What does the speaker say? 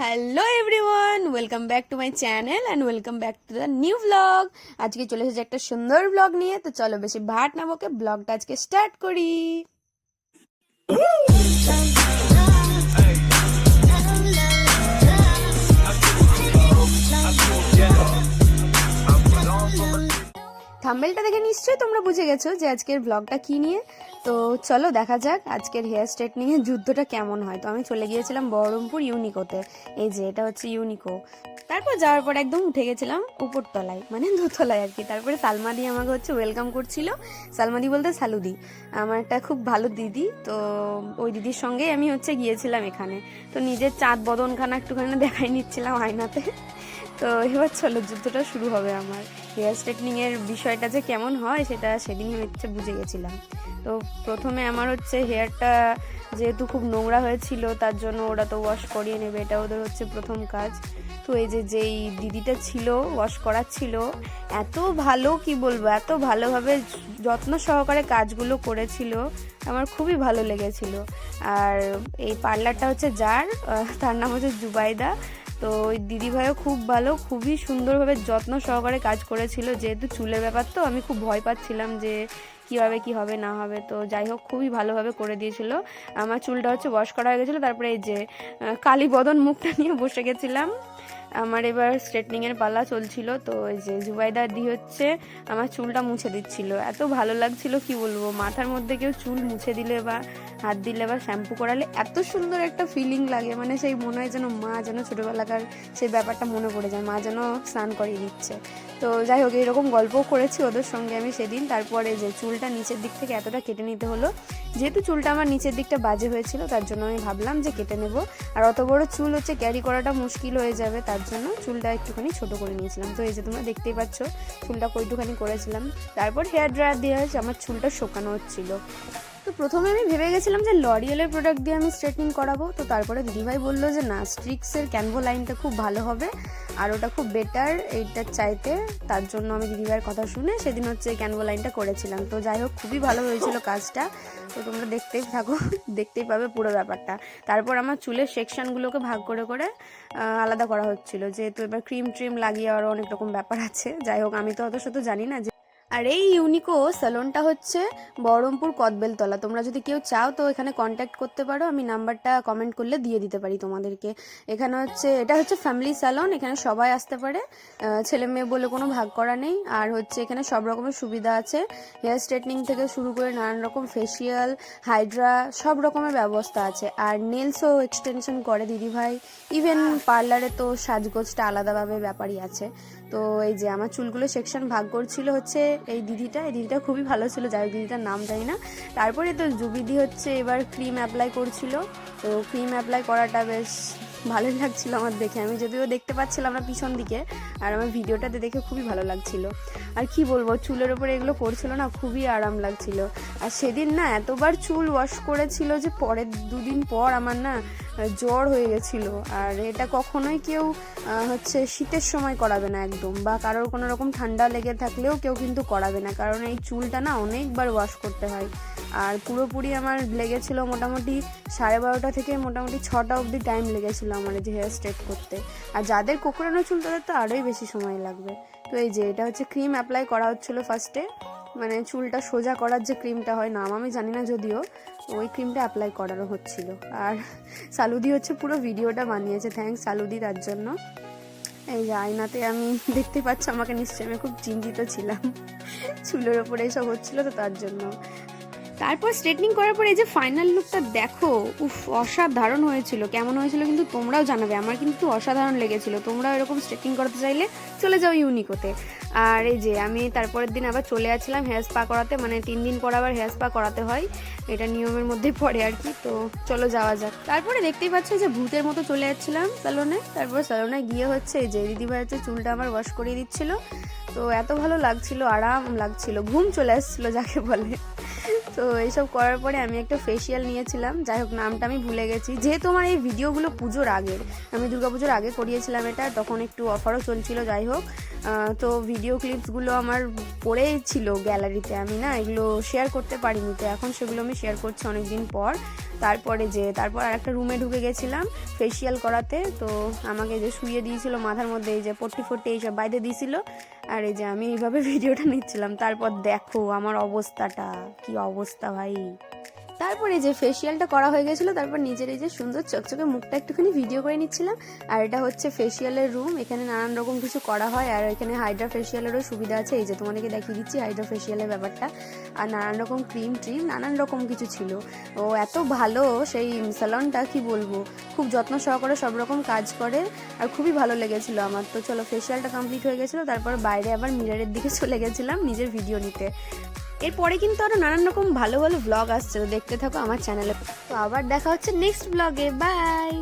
Hello everyone welcome back to my channel and welcome back to the new blog আজকে চলে এসেছে একটা সুন্দর ব্লগ নিয়ে, তো চলো বেশি ভাট নামকে ব্লগটা আজকে স্টার্ট করি। থাম্বেলটা দেখে নিশ্চয়ই তোমরা বুঝে গেছো যে আজকের ব্লগটা কী নিয়ে। তো চলো দেখা যাক আজকের হেয়ার স্ট্রেটনিং এর যুদ্ধটা কেমন হয়। তো আমি চলে গিয়েছিলাম বহরমপুর ইউনিকোতে। এই যে, এটা হচ্ছে ইউনিকো। তারপর যাওয়ার পর একদম উঠে গেছিলাম উপরতলায় মানে দোতলায় আর কি। তারপরে সালমাদি আমাকে হচ্ছে ওয়েলকাম করছিল। সালমাদি বলতে সালুদি। আমার একটা খুব ভালো দিদি। তো ওই দিদির সঙ্গেই আমি হচ্ছে গিয়েছিলাম এখানে। তো নিজের চাঁদ বদনখানা একটুখানি দেখাই নিচ্ছিলাম আয়নাতে। তো এবার চলো, যুদ্ধটা শুরু হবে আমার। হেয়ার স্ট্রেটনিং এর বিষয়টা যে কেমন হয়, সেটা সেদিনই হচ্ছে বুঝে গেছিলাম। তো প্রথমে আমার হচ্ছে হেয়ারটা যেহেতু খুব নোংরা হয়েছিল, তার জন্য ওরা তো ওয়াশ করিয়ে নেবে, এটা ওদের হচ্ছে প্রথম কাজ। তো এই যে যেই দিদিটা ছিল ওয়াশ করাচ্ছিল এত ভালো, কি বলব, এত ভালোভাবে যত্ন সহকারে কাজগুলো করেছিল, আমার খুবই ভালো লেগেছিল। আর এই পার্লারটা হচ্ছে যার তার নাম হচ্ছে জুবাইদা। তো ওই দিদিভাইও খুব ভালো, খুবই সুন্দরভাবে যত্ন সহকারে কাজ করেছিল। যেহেতু চুলের ব্যাপার তো, আমি খুব ভয় পাচ্ছিলাম যে কীভাবে কি হবে, না হবে। তো যাই হোক, খুবই ভালোভাবে করে দিয়েছিল। আমার চুলটা হচ্ছে বয়স করা হয়ে গেছিল, তারপরে এই যে কালীবদন মুখটা নিয়ে বসে গেছিলাম। আমার এবার স্ট্রেটনিং এর পালা চলছিল, তো এই যে জুবাইদার দি হচ্ছে আমার চুলটা মুছে দিচ্ছিল। এত ভালো লাগছিল, কি বলব? মাথার মধ্যে কেউ চুল মুছে দিলে বা হাত দিলে বা শ্যাম্পু করালে এত সুন্দর একটা ফিলিং লাগে মানে সেই মনে হয় যেন মা যেন ছোটোবেলাকার সেই ব্যাপারটা মনে পড়ে যায়, মা যেন স্নান করিয়ে দিচ্ছে। তো যাই হোক, এরকম গল্পও করেছি ওদের সঙ্গে আমি সেদিন। তারপরে যে চুলটা নিচের দিক থেকে এতটা কেটে নিতে হলো যেহেতু চুলটা আমার নিচের দিকটা বাজে হয়েছিল, তার জন্য আমি ভাবলাম যে কেটে নেব। আর অত বড় চুল হচ্ছে ক্যারি করাটা মুশকিল হয়ে যাবে, তার জন্য চুলটা একটুখানি ছোট করে নিয়েছিলাম। তো এই যে তোমরা দেখতেই পাচ্ছ, চুলটা কইটুখানি করেছিলাম। তারপর হেয়ার ড্রায়ার দেওয়া হয়েছে আমার চুলটা শোকানো হচ্ছিল। তো প্রথমে আমি ভেবে গেছিলাম যে লরিয়েলের প্রোডাক্ট দিয়ে আমি স্ট্রেটনিং করাবো, তো তারপরে দিদিভাই বলল যে, না স্ট্রিক্সের ক্যানভো লাইনটা খুব ভালো হবে আর ওটা খুব বেটার এইটার চাইতে। তার জন্য আমি দিদিভাইয়ের কথা শুনে সেদিন হচ্ছে ক্যানভো লাইনটা করেছিলাম। তো যাই হোক, খুবই ভালো হয়েছিল কাজটা। তো তোমরা দেখতেই থাকো, দেখতেই পাবে পুরো ব্যাপারটা। তারপর আমার চুলের সেকশনগুলোকে ভাগ করে করে আলাদা করা হচ্ছিল। যেহেতু এবার ক্রিম ট্রিম লাগিয়ে আরও অনেক রকম ব্যাপার আছে, যাই হোক, আমি তো অত শত জানি না যে আর এই ইউনিকো স্যালনটা হচ্ছে বহরমপুর কদবেলতলা। তোমরা যদি কেউ চাও তো এখানে কন্ট্যাক্ট করতে পারো, আমি নাম্বারটা কমেন্ট করলে দিয়ে দিতে পারি তোমাদেরকে। এখানে হচ্ছে, এটা হচ্ছে ফ্যামিলি স্যালন এখানে সবাই আসতে পারে। ছেলে মেয়ে বলে কোনো ভাগ করা নেই। আর হচ্ছে এখানে সব রকমের সুবিধা আছে। হেয়ার স্ট্রেটনিং থেকে শুরু করে নানান রকম ফেসিয়াল হাইড্রা সব রকমের ব্যবস্থা আছে। আর নেলসও এক্সটেনশন করে দিদিভাই। ইভেন পার্লারে তো সাজগোজটা আলাদাভাবে ব্যাপারই আছে। তো এই যে আমার চুলগুলো সেকশন ভাগ করছিল হচ্ছে এই দিদিটা। এই দিদিটা খুবই ভালো ছিল, যাই দিদিটার নাম জানি না। তারপরে তো জুবিদি হচ্ছে এবার ক্রিম অ্যাপ্লাই করছিল। তো ক্রিম অ্যাপ্লাই করাটা বেশ ভালোই লাগছিল আমার দেখে। আমি যদিও দেখতে পাচ্ছিলাম না পিছন দিকে, আর আমার ভিডিওটাতে দেখে খুবই ভালো লাগছিল। আর কি বলব, চুলের ওপরে এগুলো করছিল না, খুবই আরাম লাগছিল। আর সেদিন না এতবার চুল ওয়াশ করেছিল যে পরের দুদিন পর আমার না জ্বর হয়ে গেছিল। আর এটা কখনোই কেউ হচ্ছে শীতের সময় করাবে না একদম, বা কারোর কোনো রকম ঠান্ডা লেগে থাকলেও কেউ কিন্তু করাবে না, কারণ এই চুলটা না অনেকবার ওয়াশ করতে হয়। আর পুরোপুরি আমার লেগেছিল মোটামুটি সাড়ে বারোটা থেকে মোটামুটি ছটা অবধি টাইম লেগেছিলো আমার যে হেয়ার স্ট্রেট করতে। আর যাদের কোকড়ানো চুল, তাদের তো আরোই বেশি সময় লাগবে। তো এই যে এটা হচ্ছে ক্রিম অ্যাপ্লাই করা হচ্ছিল ফার্স্টে মানে চুলটা সোজা করার যে ক্রিমটা হয় নাম আমি জানি না যদিও, ওই ক্রিমটা অ্যাপ্লাই করানো হচ্ছিল। আর সালুদি হচ্ছে পুরো ভিডিওটা বানিয়েছে থ্যাঙ্কস সালুদি তার জন্য। এই যে আয়নাতে আমি দেখতে পাচ্ছি, আমাকে নিশ্চয়ই আমি খুব চিন্তিত ছিলাম। চুলের ওপরে এসব হচ্ছিল তো তার জন্য। তারপর স্ট্রেটনিং করার পরে এই যে ফাইনাল লুকটা দেখো, উফ, অসাধারণ হয়েছিল। কেমন হয়েছিল কিন্তু তোমরাও জানাবে। আমার কিন্তু অসাধারণ লেগেছিল। তোমরাও এরকম স্ট্রেটনিং করতে চাইলে চলে যাও ইউনিকোতে আর এই যে আমি তারপরের দিন আবার চলে যাচ্ছিলাম হেয়ার স্পা করাতে। মানে তিন দিন পর আবার হেয়ার স্পা করাতে হয়। এটা নিয়মের মধ্যে পড়ে আর কি। তো চলো যাওয়া যাক। তারপরে দেখতেই পাচ্ছ যে ভূতের মতো চলে যাচ্ছিলাম স্যালনে তারপর স্যালনে গিয়ে হচ্ছে যে দিদিভাই হচ্ছে চুলটা আমার ওয়াশ করিয়ে দিচ্ছিল। তো এত ভালো লাগছিল, আরাম লাগছিল। ঘুম চলে আসছিল যাকে বলে। তো এইসব করার পরে আমি একটা ফেসিয়াল নিয়েছিলাম। যাই হোক, নামটা আমি ভুলে গেছি। যেহেতু আমার এই ভিডিওগুলো পুজোর আগের, আমি দুর্গাপুজোর আগে করিয়েছিলাম এটা, তখন একটু অফারও চলছিল, যাই হোক। তো ভিডিও ক্লিপসগুলো আমার পড়েই ছিল গ্যালারিতে আমি না, এগুলো শেয়ার করতে পারিনি। তো এখন সেগুলো আমি শেয়ার করছি অনেক দিন পর। তারপরে যে, তারপর আর একটা রুমে ঢুকে গেছিলাম ফেসিয়াল করাতে। তো আমাকে যে শুয়ে দিয়েছিল মাথার মধ্যে, এই যে পট্টি ফট্টি এইসব বাইরে দিয়েছিল। আর এই যে আমি এইভাবে ভিডিওটা নিচ্ছিলাম। তারপর দেখো আমার অবস্থাটা, কি অবস্থা ভাই। তারপরে যে ফেসিয়ালটা করা হয়ে গেছিল, তারপর নিজের এই যে সুন্দর চকচকে মুখটা একটুখানি ভিডিও করে নিচ্ছিলাম। আর এটা হচ্ছে ফেসিয়ালের রুম এখানে নানান রকম কিছু করা হয়। আর এখানে হাইড্রা ফেসিয়ালেরও সুবিধা আছে। এই যে তোমাদেরকে দেখিয়ে দিচ্ছি হাইড্রা ফেসিয়ালের ব্যাপারটা। আর নানান রকম ক্রিম ট্রিম নানান রকম কিছু ছিল। ও এত ভালো সেই স্যালনটা কি বলব? খুব যত্ন সহকারে সব রকম কাজ করে। আর খুবই ভালো লেগেছিল আমার। তো চলো ফেসিয়ালটা কমপ্লিট হয়ে গেছিল। তারপর বাইরে আবার মিরারের দিকে চলে গেছিলাম নিজের ভিডিও নিতে। এরপরে কিন্তু আরও নানান রকম ভালো ভালো ব্লগ আসছে দেখতে থাকো আমার চ্যানেলে তো আবার দেখা হচ্ছে নেক্সট ব্লগে বাই